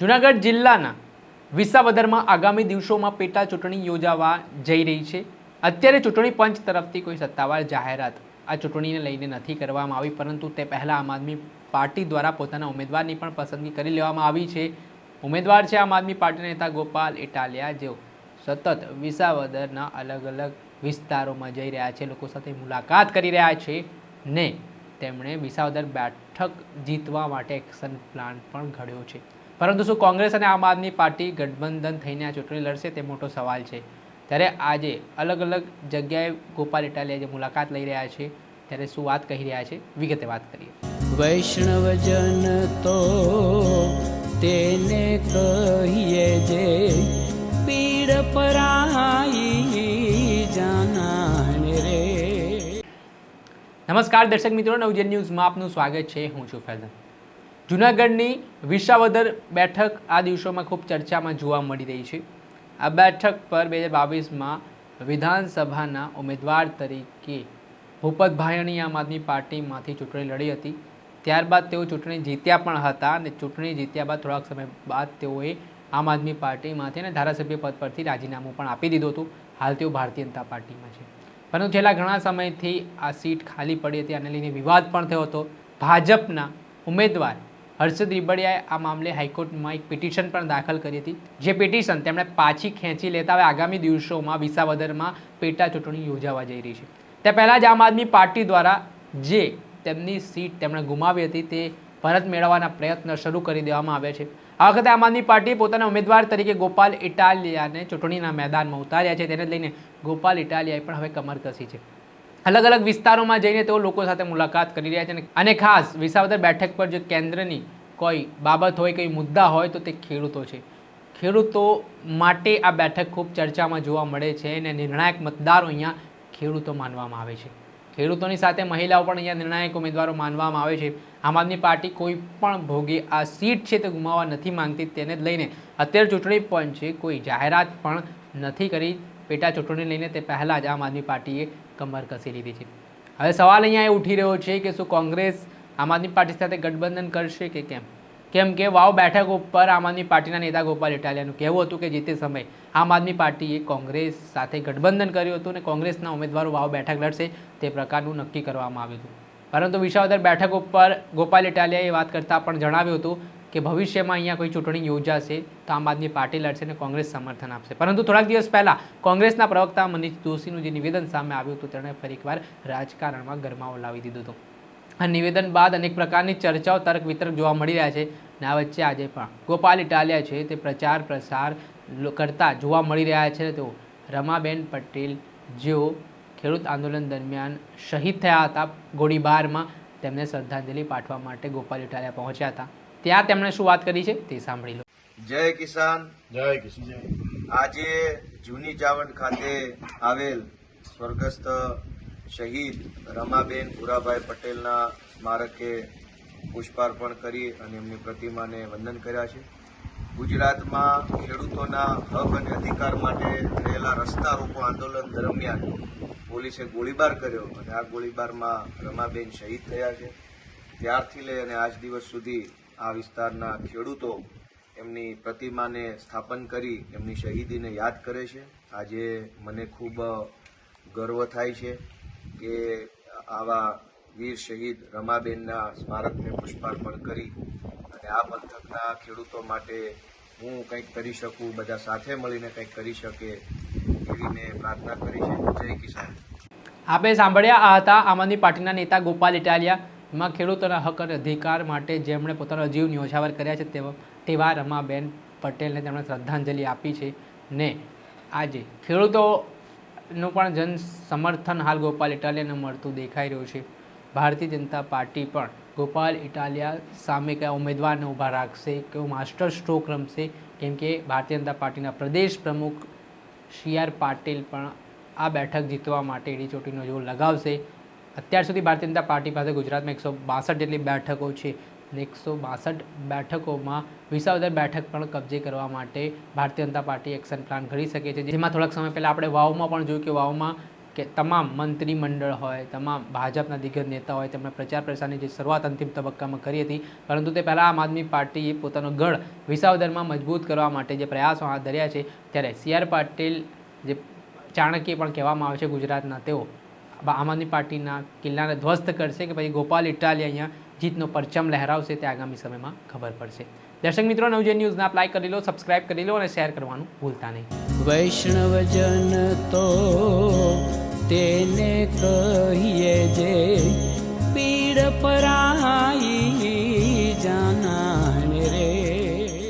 જુનાગઢ જિલ્લાના વિસાવદરમાં આગામી દિવસોમાં પેટા ચૂંટણી યોજાવા જઈ રહી છે. અત્યારે ચૂંટણી પંચ તરફથી કોઈ સત્તાવાર જાહેરાત આ ચૂંટણીને લઈને નથી કરવામાં આવી, પરંતુ તે પહેલાં આમ આદમી પાર્ટી દ્વારા પોતાના ઉમેદવારની પણ પસંદગી કરી લેવામાં આવી છે. ઉમેદવાર છે આમ આદમી પાર્ટીના નેતા ગોપાલ ઇટાલિયા, જેઓ સતત વિસાવદરના અલગ અલગ વિસ્તારોમાં જઈ રહ્યા છે. લોકો સાથે મુલાકાત કરી રહ્યા છે ને તેમણે વિસાવદર બેઠક જીતવા માટે એક્શન પ્લાન પણ ઘડ્યો છે. પરંતુ શું કોંગ્રેસ અને આમ આદમી પાર્ટી ગઠબંધન થઈને આ ચૂંટણી લડશે તે મોટો સવાલ છે. ત્યારે આજે અલગ અલગ જગ્યાએ ગોપાલ ઇટાલિયા જે મુલાકાત લઈ રહ્યા છે ત્યારે શું વાત કહી રહ્યા છે? વિગતે વાત કરીએ. વૈષ્ણવજન તો તેને કહીએ જે પીડ પરાઈ જાનાને રે. નમસ્કાર દર્શક મિત્રો નવજન ન્યૂઝમાં આપનું સ્વાગત છે. હું છું ફૈઝન જૂનાગઢની વિસાવદર બેઠક આ દિવસોમાં ખૂબ ચર્ચામાં જોવા મળી રહી છે. આ બેઠક પર બે હજાર બાવીસમાં વિધાનસભાના ઉમેદવાર તરીકે ભૂપત ભાયણી આમ આદમી પાર્ટીમાંથી ચૂંટણી લડી હતી. ત્યારબાદ તેઓ ચૂંટણી જીત્યા પણ હતા અને ચૂંટણી જીત્યા બાદ થોડાક સમય બાદ તેઓએ આમ આદમી પાર્ટીમાંથી અને ધારાસભ્ય પદ પરથી રાજીનામું પણ આપી દીધું હતું. હાલ તેઓ ભારતીય જનતા પાર્ટીમાં છે. પરંતુ છેલ્લા ઘણા સમયથી આ સીટ ખાલી પડી હતી. આને લઈને વિવાદ પણ થયો હતો. ભાજપના ઉમેદવાર હર્ષદ રીબડિયાએ આ મામલે હાઈકોર્ટમાં એક પિટિશન પણ દાખલ કરી હતી. જે પિટિશન તેમણે પાછી ખેંચી લેતા હવે આગામી દિવસોમાં વિસાવદરમાં પેટા ચૂંટણી યોજાવા જઈ રહી છે. તે પહેલાં જ આમ આદમી પાર્ટી દ્વારા જે તેમની સીટ તેમણે ગુમાવી હતી તે પરત મેળવવાના પ્રયત્ન શરૂ કરી દેવામાં આવ્યા છે. આ વખતે આમ આદમી પાર્ટીએ પોતાના ઉમેદવાર તરીકે ગોપાલ ઇટાલિયાને ચૂંટણીના મેદાનમાં ઉતાર્યા છે. તેને લઈને ગોપાલ ઇટાલિયાએ પણ હવે કમર કસી છે. અલગ અલગ વિસ્તારોમાં જઈને તેઓ લોકો સાથે મુલાકાત કરી રહ્યા છે અને- ખાસ વિસાવદર બેઠક પર જે કેન્દ્રની કોઈ બાબત હોય, કોઈ મુદ્દા હોય, તો તે ખેડૂતો છે. ખેડૂતો માટે આ બેઠક ખૂબ ચર્ચામાં જોવા મળે છે અને નિર્ણાયક મતદારો અહીંયા ખેડૂતો માનવામાં આવે છે. ખેડૂતોની સાથે મહિલાઓ પણ અહીંયા નિર્ણાયક ઉમેદવારો માનવામાં આવે છે. આમ આદમી પાર્ટી કોઈ પણ ભોગે આ સીટ છે તે ગુમાવવા નથી માંગતી, તેને જ લઈને અત્યારે ચૂંટણી પંચે કોઈ જાહેરાત પણ નથી કરી. પેટા ચૂંટણી લઈને તે પહેલાં જ આમ આદમી પાર્ટીએ કમર કસી લીધી છે. હવે સવાલ અહીંયા એ ઉઠી રહ્યો છે કે શું કોંગ્રેસ આમ આદમી પાર્ટી સાથે ગઠબંધન કરશે કે કેમ? કેમ કે વાવ બેઠક ઉપર આમ આદમી પાર્ટીના નેતા ગોપાલ ઇટાલિયાનું કહેવું હતું કે જે તે સમય આમ આદમી પાર્ટીએ કોંગ્રેસ સાથે ગઠબંધન કર્યું હતું અને કોંગ્રેસના ઉમેદવારો વાવ બેઠક લડશે તે પ્રકારનું નક્કી કરવામાં આવ્યું હતું. પરંતુ વિસાવદર બેઠક ઉપર ગોપાલ ઇટાલિયાએ વાત કરતાં પણ જણાવ્યું હતું કે ભવિષ્યમાં અહીંયા કોઈ ચૂંટણી યોજાશે તો આમ આદમી પાર્ટી લડશે અને કોંગ્રેસ સમર્થન આપશે. પરંતુ થોડાક દિવસ પહેલાં કોંગ્રેસના પ્રવક્તા મનીષ જોશીનું જે નિવેદન સામે આવ્યું હતું, તેણે ફરીકવાર રાજકારણમાં ગરમાવો લાવી દીધું હતું. આ નિવેદન બાદ અનેક પ્રકારની ચર્ચાઓ, તર્ક વિતર્ક જોવા મળી રહ્યા છે અને આ વચ્ચે આજે પણ ગોપાલ ઇટાલિયા છે તે પ્રચાર પ્રસાર કરતા જોવા મળી રહ્યા છે તેઓ રમાબેન પટેલ જેઓ ખેડૂત આંદોલન દરમિયાન શહીદ થયા હતા, ગોળીબારમાં તેમને શ્રદ્ધાંજલિ પાઠવા માટે ગોપાલ ઇટાલિયા પહોંચ્યા હતા. ત્યાં તેમણે શું વાત કરી છે તે સાંભળી લો. જય કિસાન. જય કિસાન. આજે જૂની ચાવંડ ખાતે આવેલ સ્વર્ગસ્થ શહીદ રમાબેન ભુરાભાઈ પટેલના સ્મારકે પુષ્પાર્પણ કરી અને એમની પ્રતિમાને વંદન કર્યા છે. ગુજરાતમાં ખેડૂતોના હક અને અધિકાર માટે થયેલા રસ્તા રોકો આંદોલન દરમિયાન પોલીસે ગોળીબાર કર્યો અને આ ગોળીબારમાં રમાબેન શહીદ થયા છે. ત્યારથી લઈ અને આજ દિવસ સુધી આ વિસ્તારના ખેડૂતો એમની પ્રતિમાને સ્થાપન કરી એમની શહીદીને યાદ કરે છે. આજે મને ખૂબ ગર્વ થાય છે કે આવા વીર શહીદ રમાબેનના સ્મારકને પુષ્પાર્પણ કરી અને આ પંથકના ખેડૂતો માટે હું કંઈક કરી શકું, બધા સાથે મળીને કંઈક કરી શકે એવી મેં પ્રાર્થના કરી છે. જય કિસાન. આપણે સાંભળ્યા આ હતા આમ આદમી પાર્ટીના નેતા ગોપાલ ઇટાલિયા. એમાં ખેડૂતોના હક અને અધિકાર માટે જેમણે પોતાનો જીવ ન્યોછાવર કર્યા છે, તેવા તેવા રમાબેન પટેલને તેમણે શ્રદ્ધાંજલિ આપી છે ને આજે ખેડૂતોનું પણ જન સમર્થન હાલ ગોપાલ ઇટાલિયાને મળતું દેખાઈ રહ્યું છે. ભારતીય જનતા પાર્ટી પણ ગોપાલ ઇટાલિયા સામે કયા ઉમેદવારને ઊભા રાખશે કેવો માસ્ટર સ્ટ્રોક રમશે, કેમ કે ભારતીય જનતા પાર્ટીના પ્રદેશ પ્રમુખ સી આર પાટીલ પણ આ બેઠક જીતવા માટે એડી ચોટીનો જોર લગાવશે. અત્યાર સુધી ભારતીય જનતા પાર્ટી પાસે ગુજરાતમાં એકસો બાસઠ જેટલી બેઠકો છે અને એકસો બાસઠ બેઠકોમાં વિસાવદર બેઠક પણ કબજે કરવા માટે Bharatiya Janata party action plan ઘડી શકે છે. જેમાં થોડાક સમય પહેલાં આપણે વાવમાં પણ જોયું કે વાવમાં કે તમામ મંત્રીમંડળ હોય, તમામ ભાજપના દિગ્ગજ નેતા હોય, તેમણે પ્રચાર પ્રસારની જે શરૂઆત અંતિમ તબક્કામાં કરી હતી, પરંતુ તે પહેલાં આમ આદમી પાર્ટીએ પોતાનો ગઢ વિસાવદરમાં મજબૂત કરવા માટે જે પ્રયાસો હાથ ધર્યા છે, ત્યારે સી આર પાટીલ જે ચાણક્ય પણ કહેવામાં આવે છે ગુજરાતના તેઓ આમ આદમી પાર્ટીના કિલ્લાને ધ્વસ્ત કરશે કે પછી ગોપાલ ઇટાલી અહીંયા જીતનો પરચમ લહેરાવશે તે આગામી સમયમાં ખબર પડશે દર્શક મિત્રો નવજે ન્યૂઝને આપ લાઈક કરી લો સબસ્ક્રાઇબ કરી લો અને શેર કરવાનું ભૂલતા નહીં વૈષ્ણવજન તો તેને કહીએ જે